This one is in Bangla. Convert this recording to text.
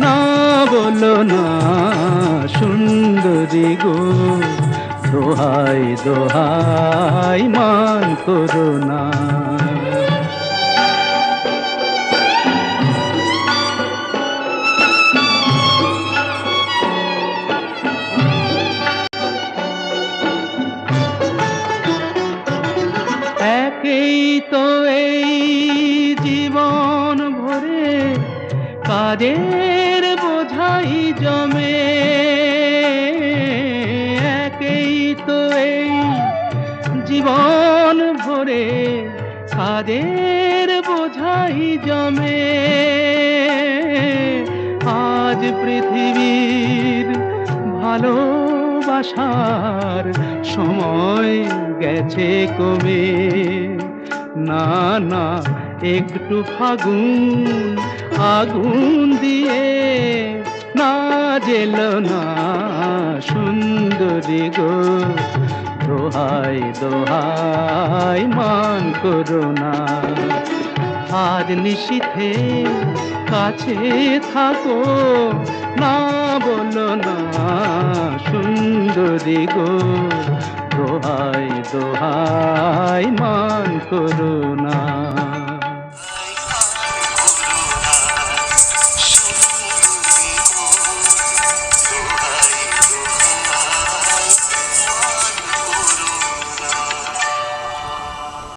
না বলো না, সুন্দরী গো, দোহাই দোহাই, মান করো না। একেই তো এই জীবন ভরে কাজের বোঝাই জমে। একেই তো এই জীবন ভরে কাজের বোঝাই জমে। আজ পৃথিবীর ভালোবাসার সময় গেছে কমে না না, একটু ফাগুন আগুন দিয়ে না জেল না সুন্দরী গো। দোহাই দোহাই, মান করো না। আর নিশীথে কাছে থাকো, না বলো না সুন্দরী গো। দোহাই দোহাই, মান করো না।